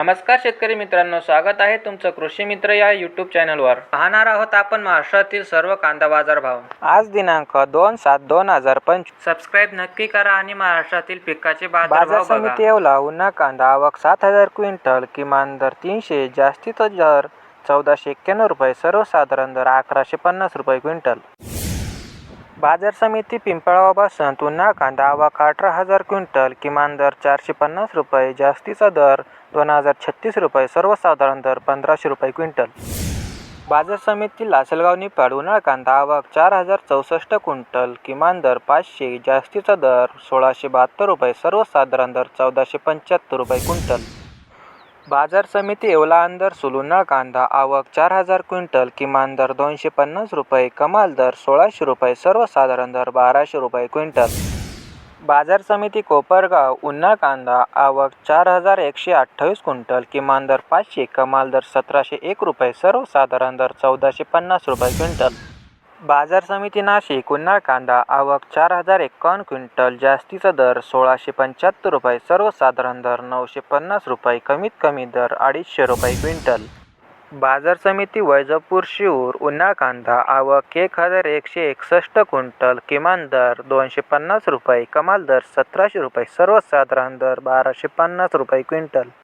नमस्कार शेतकरी मित्रांनो स्वागत आहे तुमचं कृषी मित्र या यूट्यूब चॅनलवर पाहणार आहोत आपण महाराष्ट्रातील सर्व कांदा बाजार भाव. आज दिनांक दोन सात दोन हजार पंचवीस. सबस्क्राईब नक्की करा आणि महाराष्ट्रातील पिकाचे बाजार भाव समिती येवला उन्हा कांदा आवक सात हजार क्विंटल किमान दर तीनशे जास्तीत दर चौदाशे एक्क्याण्णव रुपये सर्वसाधारण दर अकराशे पन्नास रुपये क्विंटल. बाजार समिती पिंपळगाव बसंत उन्हा कांदा आवक अठरा हजार क्विंटल किमान दर चारशे पन्नास रुपये जास्तीचा दर दोन हजार छत्तीस रुपये सर्वसाधारण दर पंधराशे रुपये क्विंटल. बाजार समिती लासलगाव निफाड उन्हाळ कांदा आवक चार हजार चौसष्ट क्विंटल किमान दर पाचशे जास्तीचा दर सोळाशे बहात्तर रुपये सर्वसाधारण दर चौदाशे पंच्याहत्तर रुपये क्विंटल. बाजार समिती येवला अंदर सुलुना कांदा आवक चार हजार क्विंटल किमान दर दोनशे पन्नास रुपये कमाल दर सोळाशे रुपये सर्वसाधारण दर बाराशे रुपये क्विंटल. बाजार समिती कोपरगाव उन्हा कांदा आवक चार हजार एकशे अठ्ठावीस क्विंटल किमान दर पाचशे कमाल दर सतराशे एक रुपये सर्वसाधारण दर चौदाशे पन्नास रुपये क्विंटल. बाजार समिती नाशिक उन्हाळ कांदा आवक चार हजार एक्कावन्न क्विंटल जास्तीचा दर सोळाशे पंच्याहत्तर रुपये सर्वसाधारण दर नऊशे पन्नास रुपये कमीत कमी दर अडीचशे रुपये क्विंटल. बाजार समिती वैजापूर शिऊर उन्हाळ कांदा आवक एक हजार एकशे एकसष्ट क्विंटल किमान दर दोनशे पन्नास रुपये कमाल दर सतराशे रुपये सर्वसाधारण दर बाराशे पन्नास रुपये क्विंटल.